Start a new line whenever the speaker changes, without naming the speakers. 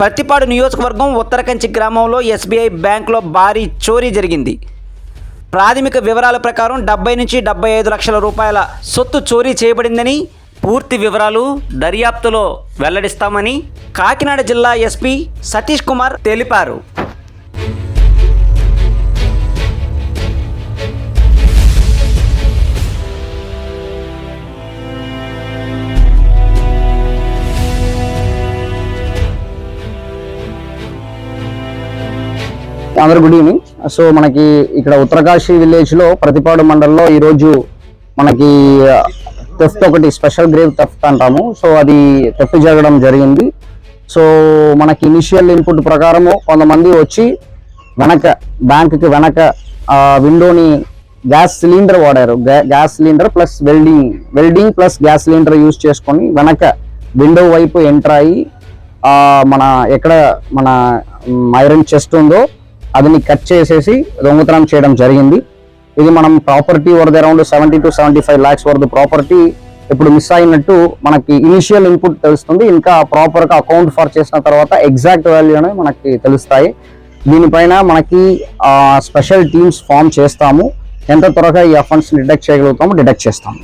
ప్రతిపాడు నియోజకవర్గం ఉత్తరకంచి గ్రామంలో ఎస్బీఐ బ్యాంకులో భారీ చోరీ జరిగింది. ప్రాథమిక వివరాల ప్రకారం డెబ్బై నుంచి డెబ్బై ఐదు లక్షల రూపాయల సొత్తు చోరీ చేయబడిందని పూర్తి వివరాలు దర్యాప్తులో వెల్లడిస్తామని కాకినాడ జిల్లా ఎస్పీ సతీష్ కుమార్ తెలిపారు.
అందరు గుడ్ ఈవినింగ్ సో మనకి ఇక్కడ ఉత్తరకాశి విలేజ్లో ప్రతిపాడు మండలంలో ఈరోజు మనకి తెఫ్ట్ ఒకటి స్పెషల్ గ్రేవ్ తెఫ్ట్ అంటాము. సో అది తెఫ్ట్ జరగడం జరిగింది. సో మనకి ఇనిషియల్ ఇన్పుట్ ప్రకారము కొంతమంది వచ్చి వెనక బ్యాంకుకి వెనక విండోని గ్యాస్ సిలిండర్ వాడారు. గ్యా- gas cylinder plus welding welding plus gas cylinder use చేసుకొని వెనక విండో వైపు ఎంటర్ అయ్యి మన ఎక్కడ మన ఐరన్ చెస్ట్ ఉందో అదిని కట్ చేసేసి దొంగతనం చేయడం జరిగింది. ఇది మనం ప్రాపర్టీ వరద around seventy to seventy five lakhs వరద ప్రాపర్టీ ఇప్పుడు మిస్ అయినట్టు మనకి ఇనిషియల్ ఇన్పుట్ తెలుస్తుంది. ఇంకా ప్రాపర్గా అకౌంట్ ఫర్ చేసిన తర్వాత ఎగ్జాక్ట్ వాల్యూ అనేవి మనకి తెలుస్తాయి. దీనిపైన మనకి స్పెషల్ టీమ్స్ ఫామ్ చేస్తాము. ఎంత త్వరగా ఈ అఫెన్స్ డిటెక్ట్ చేయగలుగుతామో డిటెక్ట్ చేస్తాము.